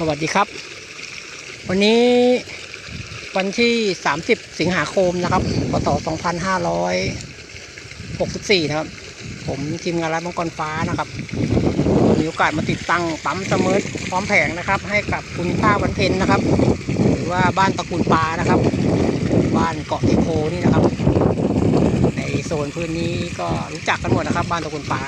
สวัสดีครับ วันนี้วันที่ 30 สิงหาคมนะครับพศ2564 นะครับ ผมทีมงานรัฐมังกรฟ้านะครับ มีโอกาสมาติดตั้งปั๊มเสมอพร้อมแผงนะครับ ให้กับคุณป้าวันเพ็ญนะครับ หรือว่าบ้านตระกูลปลานะครับ บ้านเกาะเทโพนี่นะครับ ในโซนพื้นนี้ก็รู้จักกันหมดนะครับ บ้านตระกูลปลา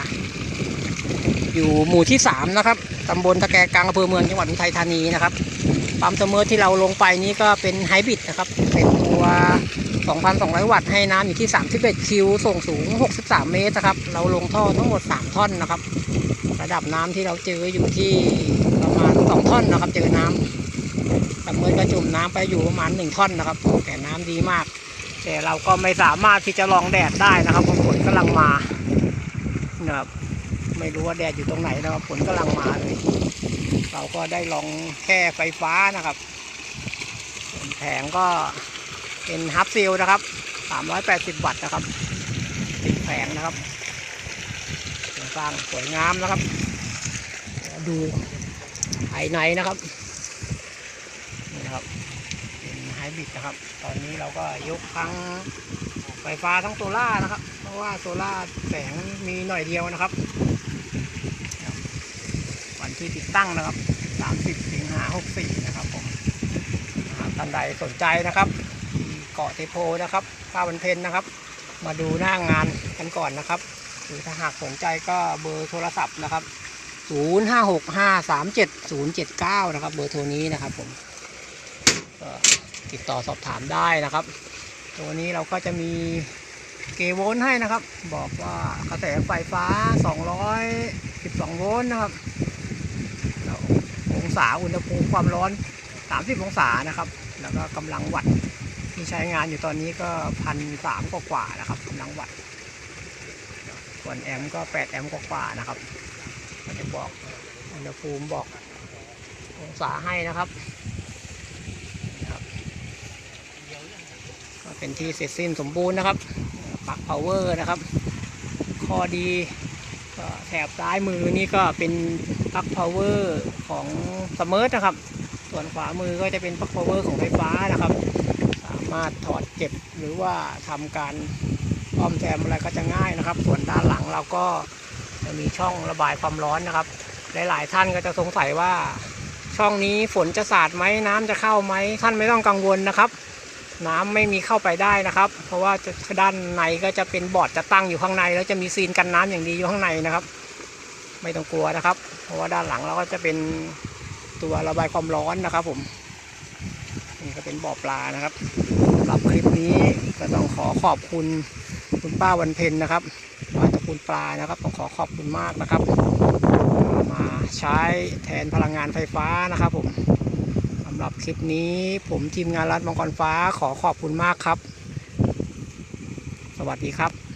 อยู่หมู่ที่3นะครับตำบลตะแกกลางอำเภอเมืองจังหวัดอุทัยธานีนะครับปั๊มเสมอที่เราลงไปนี้ก็เป็นไฮบริดนะครับ เป็นตัว 2,200 วัตต์ให้น้ำอยู่ที่ 31 คิว ส่งสูง 63 เมตรนะครับ เราลงท่อทั้งหมด 3 ท่อนนะครับ ระดับน้ำที่เราเจออยู่ที่ประมาณ 2 ท่อนนะครับ เจอน้ำต่เมื่อก็จุ่มน้ำไปอยู่ประมาณ 1 ท่อนนะครับ แต่น้ำดีมาก แต่เราก็ไม่สามารถที่จะลองแดดได้นะครับเพราะฝนกำลังมานะครับ ไม่รู้ว่าแดดอยู่ตรงไหนนะครับฝนกำลังมาเลย เราก็ได้ลองแค่ไฟฟ้านะครับแผงก็เป็นฮับซิลนะครับ 380 วัตต์นะครับติดแผงนะครับสร้างสวยงามนะครับ ดูภายในนะครับนี่นะครับ เป็นไฮบริดนะครับ ตอนนี้เราก็ยกทั้ง ไฟฟ้าทั้งโซล่านะครับ เพราะว่าโซล่าแสงมีหน่อยเดียวนะครับ วันที่ติดตั้งนะครับ 30 สิงหา64 นะครับผมท่านใดสนใจนะครับเกาะเทโพนะครับป้าวันเพ็ญนะครับ มาดูหน้างานกันก่อนนะครับหรือถ้าหากสนใจก็เบอร์โทรศัพท์นะครับ 0565370079 นะครับ เบอร์โทรนี้นะครับผมติดต่อสอบถามได้นะครับ ตัวนี้เราก็จะมีเกโวลต์ให้นะครับ บอกว่ากระแสไฟฟ้า 212 โวลต์นะครับแล้วองศาอุณหภูมิความร้อน 30 องศานะครับ แล้วก็กำลังวัตต์ที่ใช้งานอยู่ตอนนี้ก็พันสามกว่าๆนะครับกำลังวัตต์ส่วนแอมป์ก็8แอมป์กว่าๆนะครับจะบอกอุณหภูมิบอกองศาให้นะครับ เป็นที่เสร็จสิ้นสมบูรณ์นะครับปักพาวเวอร์นะครับข้อดีก็แถบซ้ายมือนี่ก็เป็นปลั๊กพาวเวอร์ของสมาร์ทนะครับ ส่วนขวามือก็จะเป็นปลั๊กพาวเวอร์ของไฟฟ้านะครับ สามารถถอดเก็บหรือว่าทำการอ้อมแซมอะไรก็จะง่ายนะครับ ส่วนด้านหลังเราก็จะมีช่องระบายความร้อนนะครับ หลาย ๆ ท่านก็จะสงสัยว่าช่องนี้ฝนจะสาดไหมน้ำจะเข้าไหมท่านไม่ต้องกังวลนะครับ น้ำไม่มีเข้าไปได้นะครับ เพราะว่าจะด้านในก็จะเป็นบอร์ดจะตั้งอยู่ข้างใน แล้วจะมีซีนกันน้ำอย่างดีอยู่ข้างในนะครับ ไม่ต้องกลัวนะครับ เพราะว่าด้านหลังเราก็จะเป็นตัวระบายความร้อนนะครับ ผมนี่ก็เป็นบ่อปลานะครับสำหรับคลิปนี้ก็ต้องขอขอบคุณคุณป้าวันเพ็ญนะครับบ้าตระกูลปลานะครับต้องขอขอบคุณมากนะครับ มาใช้แทนพลังงานไฟฟ้านะครับผมำหรับคลิปนี้ผมทีมงานรัฐมังกรฟ้าขอขอบคุณมากครับ สวัสดีครับ